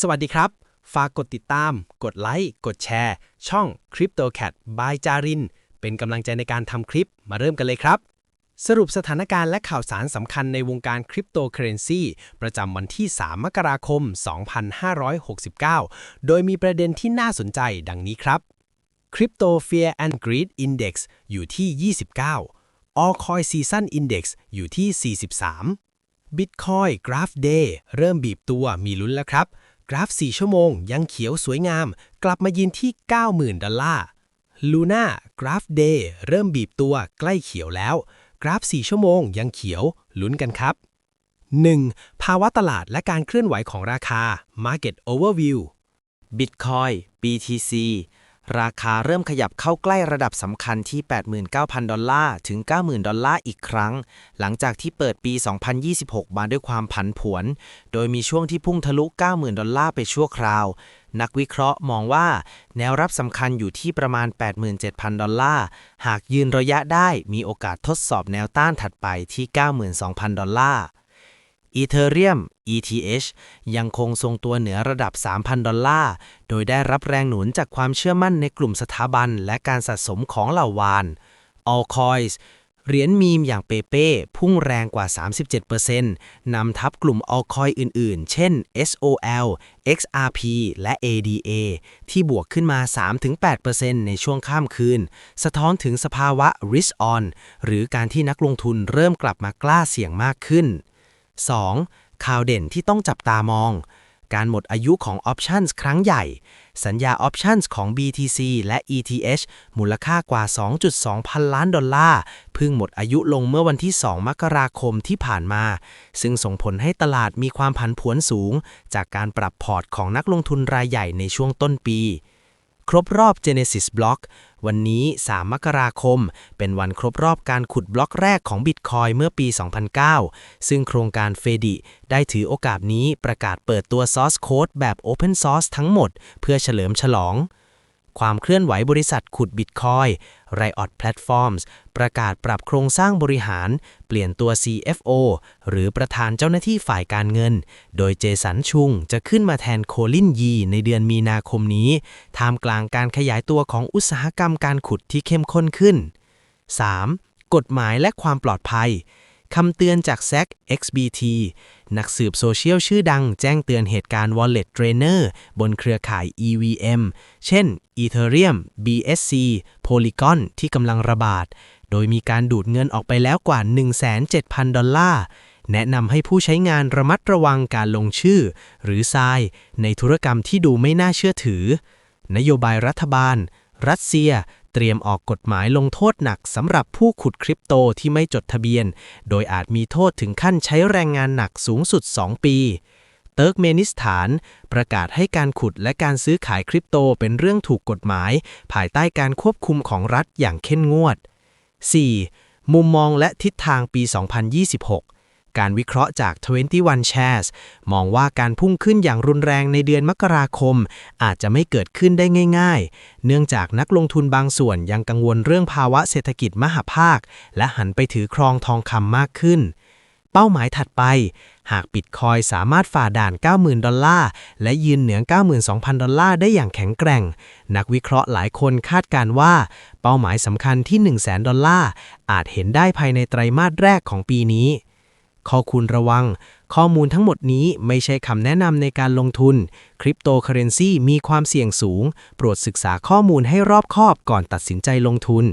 สวัสดีครับ ฝากกดติดตาม กดไลค์ กดแชร์ ช่อง CryptoCat by จาริน เป็นกำลังใจในการทำคลิป มาเริ่มกันเลยครับ สรุปสถานการณ์และข่าวสารสำคัญในวงการคริปโตเคอเรนซีประจำวันที่ 3 มกราคม 2569 โดยมีประเด็นที่น่าสนใจดังนี้ครับ Crypto Fear and Greed Index อยู่ที่ 29 Allcoin Season Index อยู่ที่ 43 Bitcoin Graph Day เริ่มบีบตัวมีลุ้นแล้วครับ กราฟ 4 ชั่วโมง ยังเขียวสวยงาม กลับมายืนที่ 90,000 ดอลลาร์ลูน่ากราฟเดย์เริ่มบีบตัวใกล้เขียวแล้ว กราฟ 4 ชั่วโมงยังเขียว ลุ้นกันครับ 1. ภาวะตลาดและการเคลื่อนไหวของราคา Market Overview Bitcoin BTC ราคาเริ่มขยับเข้าใกล้ระดับสำคัญที่ 89,000 ดอลลาร์ ถึง 90,000 ดอลลาร์อีกครั้ง หลังจากที่เปิดปี 2026 มาด้วยความผันผวน โดยมีช่วงที่พุ่งทะลุ 90,000 ดอลลาร์ไปชั่วคราว นักวิเคราะห์มองว่า แนวรับสำคัญอยู่ที่ประมาณ 87,000 ดอลลาร์ หากยืนระยะได้มีโอกาสทดสอบแนวต้านถัดไปที่ 92,000 ดอลลาร์ อีเธอเรียม ETH ยังคงทรงตัวเหนือระดับ 3,000 ดอลลาร์ โดยได้รับแรงหนุนจากความเชื่อมั่นในกลุ่มสถาบันและการสะสมของเหล่าวาน Allcoins เหรียญมีมอย่างเปเป้พุ่งแรงกว่า 37%นำทับกลุ่ม Allcoin อื่นๆ เช่น SOL XRP และ ADA ที่บวกขึ้นมา 3-8%ในช่วงข้ามคืน สะท้อนถึงสภาวะ risk on หรือการที่นักลงทุนเริ่มกลับมากล้าเสี่ยงมากขึ้น 2. ข่าวเด่นที่ต้องจับตามอง การหมดอายุของออปชันส์ครั้งใหญ่ สัญญาออปชันส์ของ BTC และ ETH มูลค่ากว่า 2.2 พันล้านดอลลาร์เพิ่งหมดอายุลงเมื่อวันที่ 2 มกราคมที่ผ่านมา ซึ่งส่งผลให้ตลาดมีความผันผวนสูง จากการปรับพอร์ตของนักลงทุนรายใหญ่ในช่วงต้นปี ครบรอบ Genesis Block วันนี้ 3 มกราคม เป็นวันครบรอบการขุดบล็อกแรกของ Bitcoin เมื่อปี 2009 ซึ่งโครงการเฟดิได้ถือโอกาสนี้ประกาศเปิดตัว Source Code แบบ Open Source ทั้งหมด เพื่อเฉลิมฉลอง ความเคลื่อนไหวบริษัทขุด Bitcoin Riot Platforms ประกาศปรับโครงสร้างบริหาร เปลี่ยนตัว CFO หรือประธานเจ้าหน้าที่ฝ่ายการเงิน โดยเจสันชุงจะขึ้นมาแทนโคลินยีในเดือนมีนาคมนี้ ท่ามกลางการขยายตัวของอุตสาหกรรมการขุดที่เข้มข้นขึ้น 3. กฎหมายและความปลอดภัย คำเตือนจาก SEC XBT นักสืบโซเชียลชื่อดังแจ้งเตือนเหตุการณ์ Wallet Drainer บนเครือข่าย EVM เช่น Ethereum BSC Polygon ที่กำลังระบาด โดยมีการดูดเงินออกไปแล้วกว่า 1,700 ดอลลาร์ แนะนำให้ผู้ใช้งานระมัดระวังการลงชื่อ หรือทรายในธุรกรรมที่ดูไม่น่าเชื่อถือ นโยบายรัฐบาล รัสเซีย เตรียมออกกฎหมายลงโทษหนักสำหรับผู้ขุดคริปโตที่ไม่จดทะเบียน โดยอาจมีโทษถึงขั้นใช้แรงงานหนักสูงสุด 2 ปี เติร์กเมนิสถาน ประกาศให้การขุดและการซื้อขายคริปโตเป็นเรื่องถูกกฎหมาย ภายใต้การควบคุมของรัฐอย่างเข้มงวด 4. มุมมองและทิศทางปี 2026 การวิเคราะห์จาก 21 Shares มองว่าการพุ่งขึ้นอย่างรุนแรงในเดือนมกราคม อาจจะไม่เกิดขึ้นได้ง่าย ๆ เนื่องจากนักลงทุนบางส่วนยังกังวลเรื่องภาวะเศรษฐกิจมหาภาค และหันไปถือครองทองคำมากขึ้น เป้าหมายถัดไป หากบิตคอยสามารถฝ่าด่าน 90,000 ดอลลาร์ และยืนเหนือ 92,000 ดอลลาร์ได้อย่างแข็งแกร่ง นักวิเคราะห์หลายคนคาดการณ์ว่าเป้าหมายสำคัญที่ 100,000 ดอลลาร์ อาจเห็นได้ภายในไตรมาสแรกของปีนี้ ข้อควรระวัง ข้อมูลทั้งหมดนี้ไม่ใช่คำแนะนำในการลงทุน คริปโตเคอเรนซีมีความเสี่ยงสูง โปรดศึกษาข้อมูลให้รอบคอบก่อนตัดสินใจลงทุน